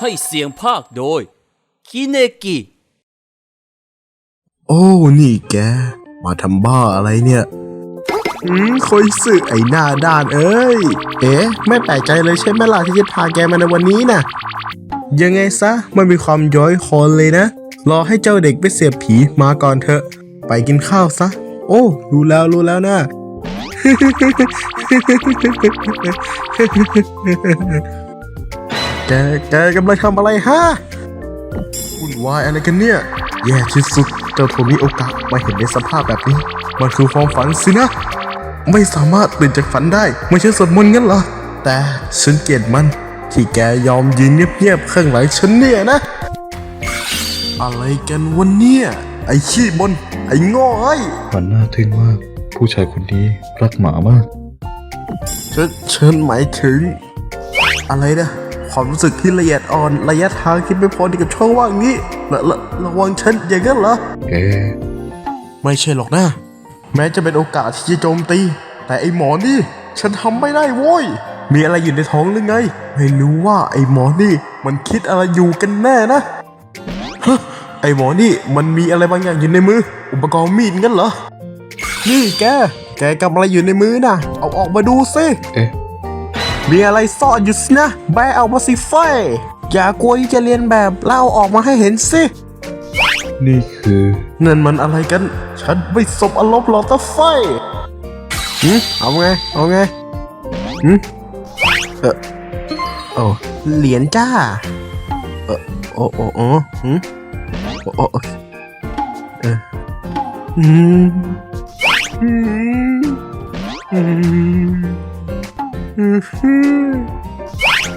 ให้เสียงภาคโดย คิเนกิ โอ้ นี่แก มาทำบ้าอะไรเนี่ย อืมคอยสึไอ้หน้าด้านเอ้ย เอ๊ะ ไม่แปลกใจเลยใช่ไหมล่ะที่จะพาแกมาในวันนี้น่ะ ยังไงซะ มันมีความย้อยคอนเลยนะ รอให้เจ้าเด็กไปเสียบผีมาก่อนเถอะ ไปกินข้าวซะ โอ้ รู้แล้วรู้แล้วนะ แก แกกำลังทำอะไรฮะวุ่นวายอะไรกันเนี่ย แย่ที่สุดเจ้าโทมีโอกาสมาเห็นในสภาพแบบนี้ มันคือความฝันสินะ ไม่สามารถตื่นจากฝันได้ ไม่ใช่สวดมนต์งั้นเหรอ แต่ฉันเกลียดมัน ที่แกยอมยืนเงียบๆข้างหลังฉันเนี่ยนะ อะไรกันวันเนี่ย ไอ้ขี้บน ไอ้โง่เอ้ยมันน่าทึ่งมาก ผู้ชายคนนี้รักหมามาก ฉันฉันหมายถึง อะไรนะ ความรู้สึกที่ละเอียดอ่อนระยะทางที่ไม่พอดีกับช่องว่างนี้ระระระวังฉันอย่างนั้นเหรอเอ๊ะไม่ใช่หรอกนะ แม้จะเป็นโอกาสที่จะโจมตี แต่ไอ้หมอนี่ ฉันทำไม่ได้โว้ย มีอะไรอยู่ในท้องหรือไง ไม่รู้ว่าไอ้หมอนี่ มันคิดอะไรอยู่กันแน่นะฮะไอ้หมอนี่มันมีอะไรบางอย่างอยู่ในมือ อุปกรณ์มีดงั้นเหรอ นี่แก แกกำอะไรอยู่ในมือน่ะ เอาออกมาดูสิเอ๊ะ มีอะไรซ่อนอยู่สินะ แบเอามาสิไฟยอย่ากลัวที่จะเรียนแบบเล่าออกมาให้เห็นสิ นี่คือนั่นมันอะไรกัน ฉันไม่สบอารมณ์หรอกตาไฟหืมเอาไง เอาไงหืมเออโอ้เหรียญจ้า เออโอ้โอ้โอ้หืมโอ้โอ้โอ้เอออืมอืมอืมอืมอืม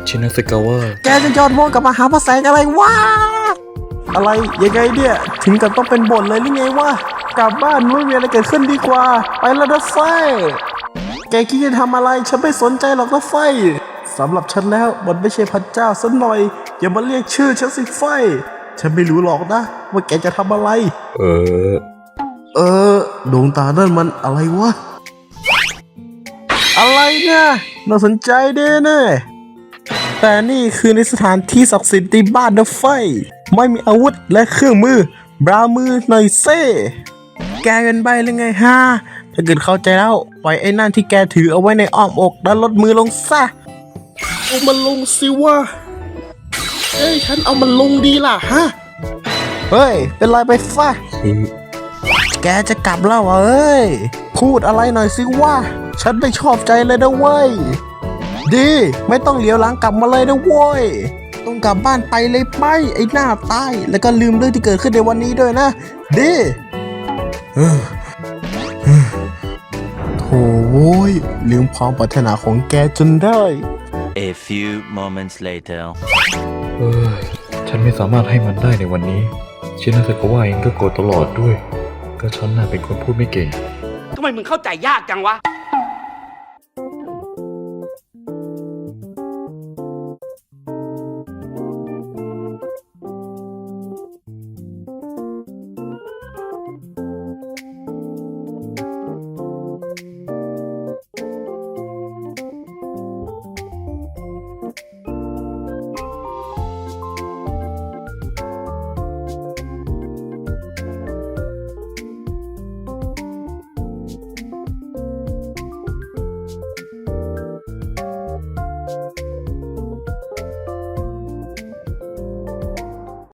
ชินาสกาวะแกจะยอดโมกับมหาพระแสงอะไรวะ อะไรยังไงเนี่ย ถึงกับต้องเป็นบทเลยหรือไงวะ กลับบ้านไม่มีอะไรเกิดขึ้นดีกว่า ไปแล้วนะไฟ แกคิดจะทำอะไร ฉันไม่สนใจหรอกนะไฟสำหรับฉันแล้วมันไม่ใช่พระเจ้าสักหน่อย อย่ามาเรียกชื่อฉันสิไฟ ฉันไม่รู้หรอกนะ ว่าแกจะทำอะไร เออ เออ ดวงตานั่นมันอะไรวะ อะไรเนี่ยน่าสนใจเด้เน่แต่นี่คือในสถานที่ศักดิ์สิทธิ์ในบ้านเดอะไฟ ไม่มีอาวุธและเครื่องมือ บรามือหน่อยเซ่แกเป็นใบหรือไงฮะถ้าเกิดเข้าใจแล้วปล่อยไอ้นั่นที่แกถือเอาไว้ในอ้อมอกแล้วลดมือลงซะเอามันลงสิวะเอ้ยฉันเอามันลงดีล่ะฮะเฮ้ย เป็นไรไปซะคือแกจะกลับแล้วเหรอเอ้ย พูดอะไรหน่อยสิว่าฉันไม่ชอบใจเลยนะเว้ย ดี ไม่ต้องเหลียวหลังกลับมาเลยนะเว้ยต้องกลับบ้านไปเลยไปไอ้หน้าตาย แล้วก็ลืมเรื่องที่เกิดขึ้นในวันนี้ด้วยนะ ดีเออเออโถ่โว้ยลืมความปรารถนาของแกจนได้ A few moments later. เออฉันไม่สามารถให้มันได้ในวันนี้ชินาสกาวะเองก็โกรธตลอดด้วย ก็ฉันน่ะเป็นคนพูดไม่เก่ง ทำไมมึงเข้าใจยากจังวะ